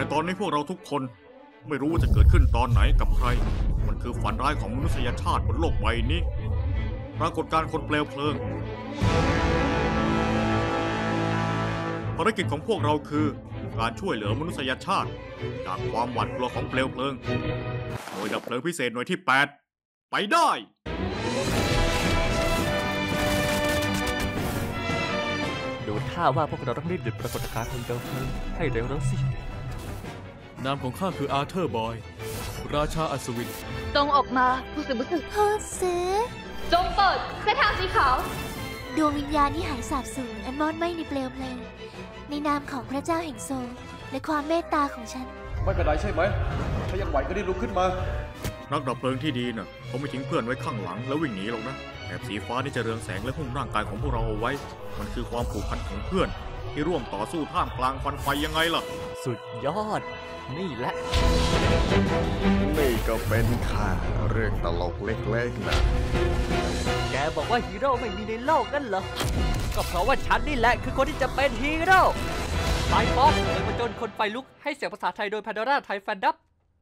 แต่ตอนนี้พวกเราทุกคนไม่รู้ว่าจะเกิดขึ้นตอนไหนกับใคร มันคือฝันร้ายของมนุษยชาติบนโลกใบนี้ ปรากฏการณ์คนเปลวเพลิง ภารกิจของพวกเราคือการช่วยเหลือมนุษยชาติ จากความหวาดกลัวของเปลวเพลิงหน่วยดับเพลิงพิเศษหน่วยที่ 8 ไปได้ดูท่าว่าพวกเราต้องรีบหยุดปรากฏการณ์คนเดิมเพลิงให้เร็วแล้วสิ นามของข้าคืออาเธอร์บอย ราชาอัศวินจงออกมาผู้สึกผู้สึกพ่อซื้อจงเปิดเส้นทางสีขาว ดวงวิญญาณที่หายสาบสูญอันมอดไหม้ในเปลวเพลิงในนามของพระเจ้าแห่งโซลและความเมตตาของฉัน ไม่เป็นไรใช่ไหม ถ้ายังไหวก็ได้ลุกขึ้นมา นักดับเพลิงที่ดีน่ะเขาไม่ทิ้งเพื่อนไว้ข้างหลังแล้ววิ่งหนีหรอกนะแถบสีฟ้าที่จะเรืองแสงและหุ้มร่างกายของพวกเราเอาไว้ มันคือความผูกพันของเพื่อน ที่ร่วมต่อสู้ท่ามกลางควันไฟยังไงล่ะ สุดยอด นี่แหละ นี่ก็เป็นแค่เรื่องตลกเล็กๆนะ แกบอกว่าฮีโร่ไม่มีในโลกนั่นเหรอ ก็เพราะว่าฉันนี่แหละคือคนที่จะเป็นฮีโร่ไฟฟอสเลยมาจนคนไฟลุกให้เสียงภาษาไทยโดยพาโดราไทยแฟนดับ